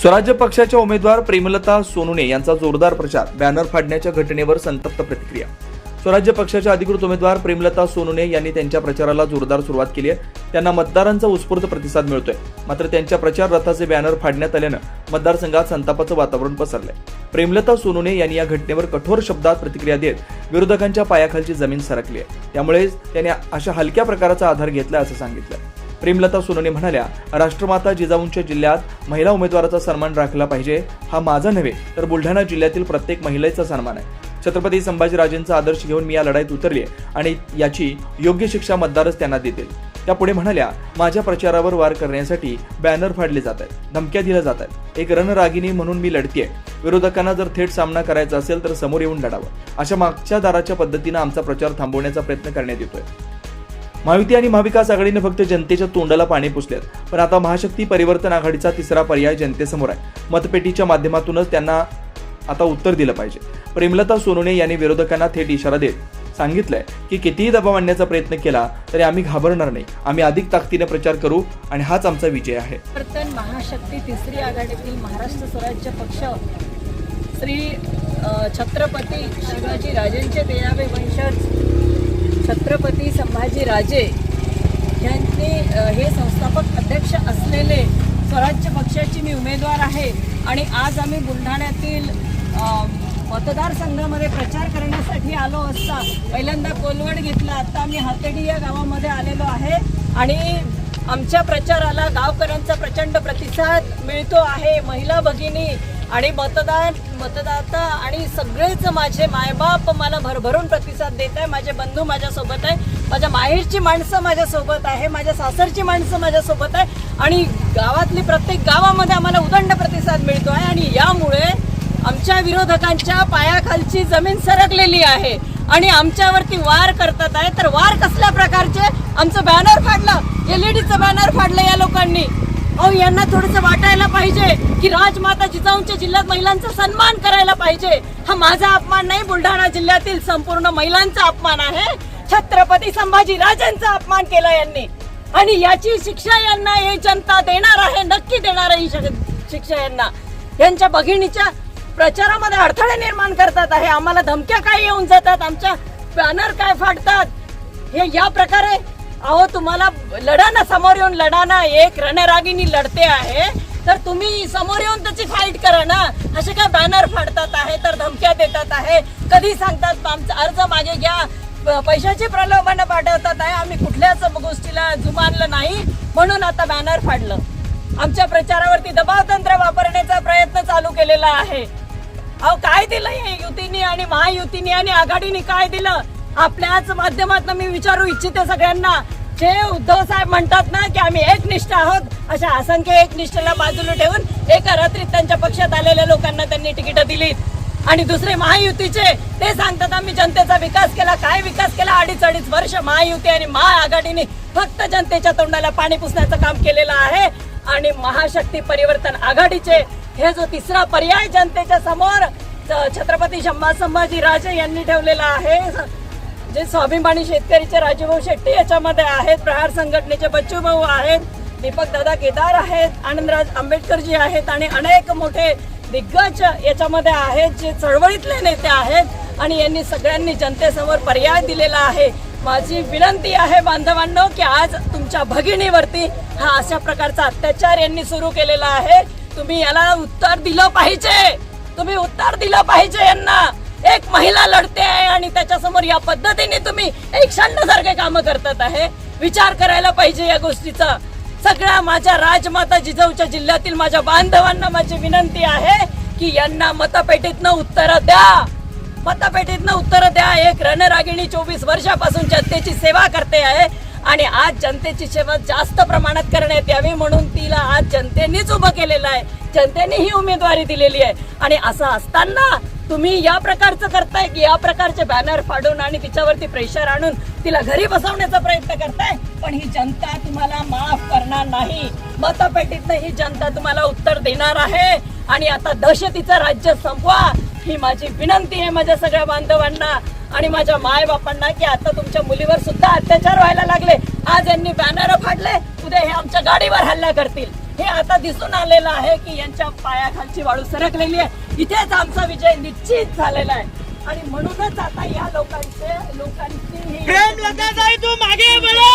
स्वराज्य पक्षाच्या उमेदवार प्रेमलता सोनुने यांचा जोरदार प्रचार बॅनर फाडण्याच्या घटनेवर संतप्त प्रतिक्रिया. स्वराज्य पक्षाच्या अधिकृत उमेदवार प्रेमलता सोनुने यांनी त्यांच्या प्रचाराला जोरदार सुरुवात केली आहे. त्यांना मतदारांचा उत्स्फूर्त प्रतिसाद मिळतोय. मात्र त्यांच्या प्रचार रथाचे बॅनर फाडण्यात आल्यानं मतदारसंघात संतापाचं वातावरण पसरलंय. प्रेमलता सोनुने यांनी या घटनेवर कठोर शब्दात प्रतिक्रिया देत विरोधकांच्या पायाखालची जमीन सरकली आहे. त्यामुळे त्यांनी अशा हलक्या प्रकाराचा आधार घेतला असं सांगितलं प्रेमलता सोनोने म्हणाल्या राष्ट्रमाता जिजाऊंच्या जिल्ह्यात महिला उमेदवाराचा सन्मान राखला पाहिजे हा माझा नव्हे तर बुलढाणा जिल्ह्यातील प्रत्येक महिलेचा सन्मान आहे. छत्रपती संभाजीराजेंचा आदर्श घेऊन मी या लढाईत उतरली आणि याची योग्य शिक्षा मतदारच त्यांना देतील. त्या पुढे म्हणाल्या माझ्या प्रचारावर वार करण्यासाठी बॅनर फाडले जात आहेत धमक्या दिल्या जात आहेत. एक रणरागिनी म्हणून मी लढतीये. विरोधकांना जर थेट सामना करायचा असेल तर समोर येऊन लढावं. अशा मागच्या दाराच्या पद्धतीनं आमचा प्रचार थांबवण्याचा प्रयत्न करण्यात येतोय. महायुती आणि महाविकास आघाडीने फक्त जनतेच्या तोंडाला पाणी पुसलेत. पण आता महाशक्ती परिवर्तन आघाडीचा तिसरा पर्याय जनतेसमोर आहे. मतपेटीच्या माध्यमातूनच त्यांना आता उत्तर दिलं पाहिजे. प्रेमलता सोनोने यांनी विरोधकांना थेट इशारा देत सांगितलंय की कितीही दबाव आणण्याचा प्रयत्न केला तरी आम्ही घाबरणार नाही. आम्ही अधिक ताकदीने प्रचार करू आणि हाच आमचा विजय आहे. महाशक्ती तिसरी आघाडीतील महाराष्ट्र स्वराज्य पक्ष. श्री छत्रपती शिवाजी राजेंचे देयावे वंशज. छत्रपती संभाजी राजे यांनी हे संस्थापक अध्यक्ष असलेले स्वराज्य पक्षाची मी उमेदवार आहे आणि आज आम्ही बुलढाण्यातील मतदारसंघामध्ये प्रचार करण्यासाठी आलो असता पहिल्यांदा कोलवड घेतला आता आम्ही हातेडी या गावामध्ये आलेलो आहे आणि आमच्या प्रचाराला गावकऱ्यांचा प्रचंड प्रतिसाद मिळतो आहे. महिला भगिनी आणि मतदार मतदाता आणि सगळेच माझे मायबाप मला भरभरून प्रतिसाद देत आहे. माझे बंधू माझ्यासोबत आहे. माझ्या माहेरची माणसं माझ्यासोबत आहे. माझ्या सासरची माणसं माझ्यासोबत आहे. आणि गावातली प्रत्येक गावामध्ये आम्हाला उदंड प्रतिसाद मिळतो आहे. आणि यामुळे आमच्या विरोधकांच्या पायाखालची जमीन सरकलेली आहे. आणि आमच्यावरती वार करतात आहे. तर वार कसल्या प्रकारचे? आमचं बॅनर फाडलं. एलईडीचं बॅनर फाडलं या लोकांनी. अहो यांना थोडंसं वाटायला पाहिजे की राजमाता जिजाऊंच्या जिल्ह्यात महिलांचा सन्मान करायला पाहिजे. हा माझा अपमान नाही बुलढाणा जिल्ह्यातील संपूर्ण महिलांचा अपमान आहे. छत्रपती संभाजी राजांचा अपमान केला यांनी. आणि याची शिक्षा यांना हे जनता देणार आहे नक्की देणार आहे ही शिक्षा यांना. यांच्या भगिनीच्या प्रचारामध्ये अडथळे निर्माण करतात आहे. आम्हाला धमक्या काय येऊन जातात आमच्या बॅनर काय फाडतात? हे या प्रकारे अहो तुम्हाला लढा ना समोर येऊन लढा ना. एक रणरागिनी लढते आहे. तर तुम्ही समोर येऊन त्याची फाईट करा ना. असे काय बॅनर फाडतात आहे तर धमक्या देतात आहे. कधी सांगतात आमचा अर्ज मागे घ्या. पैशाचे पैशाची प्रलोभन पाठवतात आहे. आम्ही कुठल्याच गोष्टीला जुमानलं नाही. म्हणून आता बॅनर फाडलं. आमच्या प्रचारावरती दबाव तंत्र वापरण्याचा प्रयत्न चालू केलेला आहे. अहो काय दिलं हे युतीने आणि महायुतीने आणि आघाडीने? काय दिलं? आपल्याच माध्यमातून मी विचारू इच्छिते सगळ्यांना. जे उद्धव साहेब म्हणतात ना की आम्ही एकनिष्ठ आहोत अशा असंख्य एकनिष्ठला बाजूला ठेवून एका रात्रीत त्यांच्या पक्षात आलेल्या लोकांना त्यांनी तिकीट दिलीत. आणि दुसरे महायुतीचे ते सांगतात आम्ही जनतेचा विकास केला. काय विकास केला? अडीच अडीच वर्ष महायुती आणि महाआघाडीने फक्त जनतेच्या तोंडाला पाणी पुसण्याचं काम केलेलं आहे. आणि महाशक्ती परिवर्तन आघाडीचे हे जो तिसरा पर्याय जनतेच्या समोर छत्रपती शंभा संभाजी राजे यांनी ठेवलेला आहे जे स्वाभिमानी शेतकरीचे राजूभाऊ शेट्टी याच्यामध्ये आहेत प्रहार संघटनेचे बच्चू भाऊ आहेत दीपक दादा केदार आहेत आनंदराज आंबेडकरजी आहेत आणि अनेक मोठे दिग्गज याच्यामध्ये आहेत जे चळवळीतले नेते आहेत आणि यांनी सगळ्यांनी जनतेसमोर पर्याय दिलेला आहे. माझी विनंती आहे बांधवांनो की आज तुमच्या भगिनीवरती हा अशा प्रकारचा अत्याचार यांनी सुरू केलेला आहे. तुम्ही याला उत्तर दिलं पाहिजे. तुम्ही उत्तर दिलं पाहिजे यांना. एक महिला लढते आहे आणि त्याच्यासमोर या पद्धतीने तुम्ही एक सारखे काम करतात आहे. विचार करायला पाहिजे या गोष्टीचा. सगळ्या माझ्या राजमाता जिजाऊच्या जिल्ह्यातील माझ्या बांधवांना माझी विनंती आहे की यांना मतपेटीतनं उत्तर द्या. मतपेटीतनं उत्तर द्या. एक रणरागिणी चोवीस वर्षापासून जनतेची सेवा करते आहे आणि आज जनतेची सेवा जास्त प्रमाणात करण्यात यावी म्हणून तिला आज जनतेनेच उभं केलेलं आहे. जनतेने ही उमेदवारी दिलेली आहे. आणि असं असताना तुम्ही या प्रकारचं करताय की या प्रकारचे बॅनर फाडून आणि तिच्यावरती प्रेशर आणून तिला घरी बसवण्याचा प्रयत्न करताय? पण ही जनता तुम्हाला माफ करणार नाही. मतपेटीतनं ही जनता तुम्हाला उत्तर देणार आहे. आणि आता दहशतीचं राज्य संपवा. ही माझी विनंती आहे माझ्या सगळ्या बांधवांना आणि माझ्या माय बापांना की आता तुमच्या मुलीवर सुद्धा अत्याचार व्हायला लागले. आज यांनी बॅनर फाडले. उद्या हे आमच्या गाडीवर हल्ला करतील. हे आता दिसून आलेलं आहे की यांच्या पायाखालची वाळू सरकलेली आहे. इथेच आमचा विजय निश्चित झालेला आहे. आणि म्हणूनच आता या लोकांचे लोकांची ही प्रेम लता जाई तू मागे बढ़ो